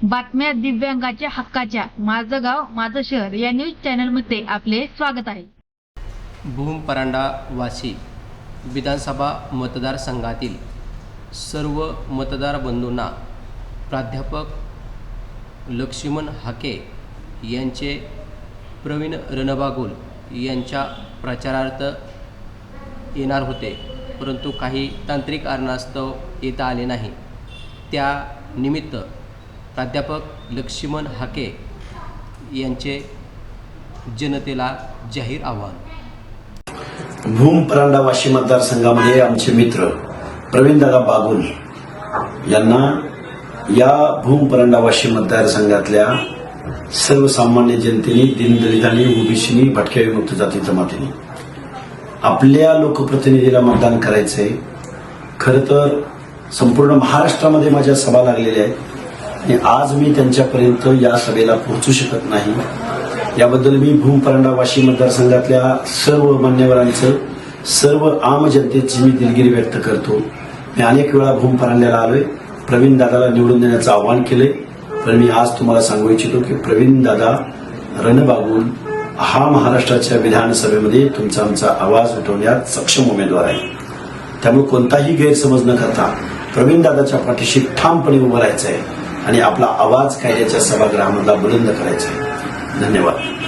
बातम्या दिव्यांगाच्या हक्काच्या. माझं गाव माझं शहर या न्यूज चॅनलमध्ये आपले स्वागत आहे. भूम परांडा वाशी विधानसभा मतदारसंघातील सर्व मतदार बंधूंना प्राध्यापक लक्ष्मण हाके यांचे प्रवीण रणबागुल यांच्या प्रचारार्थ येणार होते परंतु काही तांत्रिक कारणास्तव येता आले नाही. त्या निमित्त प्राध्यापक लक्ष्मण हाके यांचे जनतेला जाहीर आव्हान. भूम परांडा वाशी मतदारसंघामध्ये आमचे मित्र प्रवीणदादा बागुल यांना या भूम परांडा वाशी मतदारसंघातल्या सर्वसामान्य जनतेने दिनदलितांनी ओबीसीनी भटक्या विमुक्त जाती जमातीने आपल्या लोकप्रतिनिधीला मतदान करायचंय. खरं तर संपूर्ण महाराष्ट्रामध्ये माझ्या सभा लागलेल्या आहेत. आणि आज मी त्यांच्यापर्यंत या सभेला पोहोचू शकत नाही. याबद्दल मी भूमपरांडा वाशी मतदारसंघातल्या सर्व मान्यवरांचं सर्व आम जनतेची मी दिलगिरी व्यक्त करतो. मी अनेक वेळा भूम परांड्याला आलोय. प्रवीण दादाला निवडून देण्याचं आवाहन केलंय. पण मी आज तुम्हाला सांगू इच्छितो की प्रवीण दादा रणबागून हा महाराष्ट्राच्या विधानसभेमध्ये तुमचा आमचा आवाज उठवण्यात सक्षम उमेदवार आहे. त्यामुळे कोणताही गैरसमज न करता प्रवीण दादाच्या पाठीशी ठामपणे उभं राहायचं आहे आणि आपला आवाज कायद्याच्या सभागृहामधला बुलंद करायचा आहे? धन्यवाद.